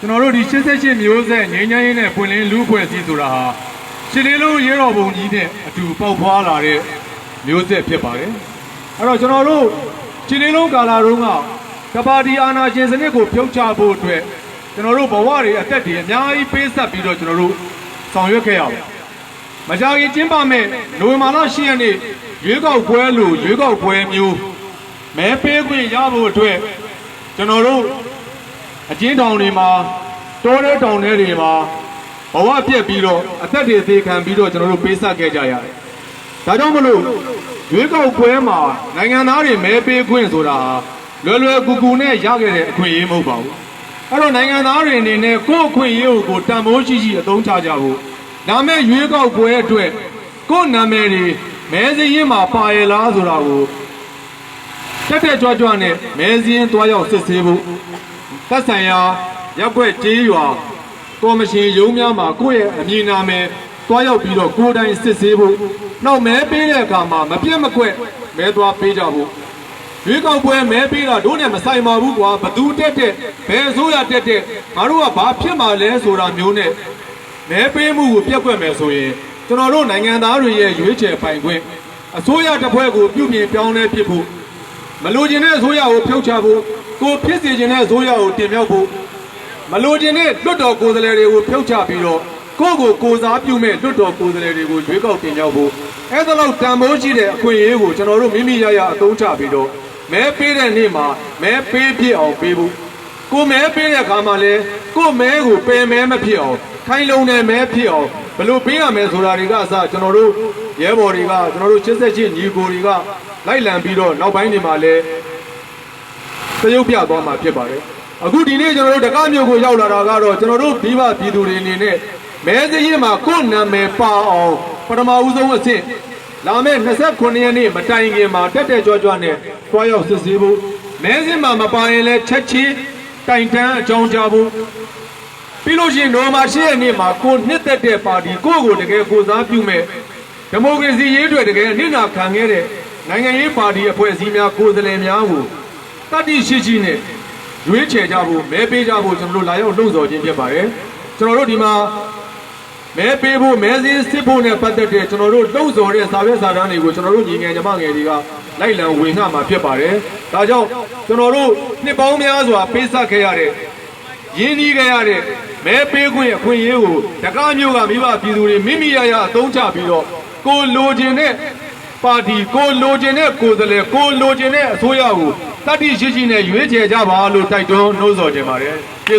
ကျွန်တော်တို့ဒီ88မျိုးဆက်ငြိမ်းချမ်းရေးနဲ့ပွင့်လင်းလူ့အဖွဲ့အစည်းဆိုတာဟာရှစ်လေးလုံးရေတော်ပုံကြီးနဲ့အတူပေါက်ဖွာလာတဲ့မျိုးဆက်ဖြစ်ပါတယ်အဲ့တော့ကျွန်တော်တို့ရှစ်လေးလုံးကာလာတုန်းကကပါတီအာဏာရှင်စနစ်ကိုဖြုတ်ချဖို့အတွက်ကျွန်တော်တို့ဘဝတွေအသက်တွေအများကြီးပေးဆက်ပြီးတော့ကျွန်တော်တို့ဆောင်ရွက်ခဲ့ရပါတယ်မကြခင်ကျင်းပမဲ့နိုဝင်ဘာလ10ရက်နေ့ရွေးကောက်ပွဲလို့ရွေးကောက်ပွဲမျိုးမဲပေးခွင့်ရဖို့အတွက်ကျွန်တော်တို့ အကျဉ်းထောင်တွေမှာတောထဲတောင်ထဲတွေမှာဘဝပြက်ပြီးတော့အသက်တွေအသေးခံပြီးတော့ကျွန်တော်တို့ပေးဆက်ခဲ့ကြရတယ်။ဒါကြောင့်မလို့ရွေးကောက်ပွဲမှာနိုင်ငံသားတွေမဲပေးခွင့်ဆိုတာလွယ်လွယ်ကူကူနဲ့ရခဲ့တဲ့အခွင့်အရေးမဟုတ်ပါဘူး။အဲ့တော့နိုင်ငံသားတွေအနေနဲ့ကိုယ့်အခွင့်အရေးကိုတန်ဖိုးရှိရှိအသုံးချကြဖို့ဒါမဲ့ရွေးကောက်ပွဲအတွက်ကိုယ့်နာမည်တွေမဲစည်းရင်းမှာပါရလားဆိုတာကိုတက်တက်ကြွကြွနဲ့မဲစည်းရင်းတွားရောက်စစ်ဆေးဖို့ သက်ဆိုင်ရာရက်ွက်ကြေးရွာကော်မရှင်ရုံးများမှာကိုယ့်ရဲ့အမည်နာမည်တွားရောက်ပြီးတော့ကိုယ်တိုင်စစ်ဆေးဖို့နောက်မဲပေးတဲ့အခါမှာမပြတ်မကွက်မဲသွားပေးကြဖို့ရွေးကောက်ပွဲမဲပေးတာတို့နဲ့မဆိုင်ပါဘူးကွာဘသူတက်တက်ဘယ်အစိုးရတက်တက်ငါတို့ကဘာဖြစ်မှာလဲဆိုတာမျိုးနဲ့မဲပေးမှုကိုပြက်ကွက်မယ်ဆိုရင်ကျွန်တော်တို့နိုင်ငံသားတွေရဲ့ရွေးချယ်ပိုင်ခွင့်အစိုးရတစ်ဖွဲ့ကိုပြုပြင်ပြောင်းလဲဖြစ်ဖို့မလိုချင်တဲ့အစိုးရကိုဖြုတ်ချဖို့ ကိုဖြစ်စေချင်တဲ့အစိုးရကိုတင်မြှောက်ဖို့မလိုချင်တဲ့လွတ်တော်ကိုယ်စားလှယ်တွေကိုဖြုတ်ချပြီးတော့ကိုယ့်ကိုကိုယ်စားပြုမဲ့လွတ်တော်ကိုယ်စားလှယ်တွေကိုရွေးကောက်တင်မြှောက်ဖို့အဲ့ဒါလောက်တန်ဖိုးရှိတဲ့အခွင့်အရေးကိုကျွန်တော်တို့မိမိရရအသုံးချပြီးတော့မဲပေးတဲ့နေ့မှာမဲပေးဖြစ်အောင်ပေးဖို့ကိုမဲပေးတဲ့အခါမှာလဲကိုမဲကိုပယ်မဲမဖြစ်အောင်ခိုင်းလုံးနဲ့မဲဖြစ်အောင်ဘယ်လိုပေးရမလဲဆိုတာတွေကအစကျွန်တော်တို့ရဲဘော်တွေကကျွန်တော်တို့88ညီကိုတွေကလိုက်လံပြီးတော့နောက်ပိုင်းတွေမှာလဲ သရုပ်ပြသွားမှာဖြစ်ပါတယ်အခုဒီနေ့ကျွန်တော်တို့တက္ကမြို့ကိုရောက်လာတာကတော့ကျွန်တော်တို့ဘိဗပြည်သူတွေအနေနဲ့မဲစရင်မှာကိုယ့်နာမည်ပါအောင်ပထမဦးဆုံးအဆင့်လာမယ့်29ရက်နေ့မတိုင်ခင်မှာတက်တက်ကြွကြွနဲ့တွားရောက်စစ်ဆေးဖို့မဲစင်းမှာမပါရင်လည်းချက်ချင်းတိုင်တန်းအကြောင်းကြားဖို့ပြီးလို့ရှိရင်နိုမာ10ရက်နေ့မှာကိုနှစ်သက်တဲ့ပါတီကိုယ့်ကိုတကယ်ကိုစားပြုမဲ့ဒီမိုကရေစီရေးအတွက်တကယ်နှိမ့်နာခံခဲ့တဲ့နိုင်ငံရေးပါတီအဖွဲ့အစည်းများကိုယ်စားလှယ်များကို တတိရှိရှိနဲ့ရွေးချယ်ကြဖို့မဲပေးကြဖို့ကျွန်တော်တို့လာရောက်လှုံ့ဆော်ခြင်းဖြစ်ပါတယ်ကျွန်တော်တို့ဒီမှာမဲပေးဖို့မဲစင်းစစ်ဖို့နဲ့ပတ်သက်တဲ့ကျွန်တော်တို့လှုံ့ဆော်တဲ့စာရွက်စာတမ်းတွေကိုကျွန်တော်တို့ညီငယ်ညီမငယ်တွေကလိုက်လံဝင်ငှမှာဖြစ်ပါတယ်ဒါကြောင့်ကျွန်တော်တို့နှစ်ပေါင်းများစွာပေးဆက်ခဲ့ရတဲ့ရင်းနှီးခဲ့ရတဲ့မဲပေးခွင့်အခွင့်အရေးကိုတကားမျိုးကမိဘပြည်သူတွေမိမိရရအသုံးချပြီးတော့ကိုလိုချင်တဲ့ပါတီကိုလိုချင်တဲ့ကိုယ်စားလှယ်ကိုလိုချင်တဲ့အစိုးရကို တတိရှိရှိနဲ့ရွေးချယ်ကြပါလို့တိုက်တွန်းနှိုးဆော်ကြပါတယ်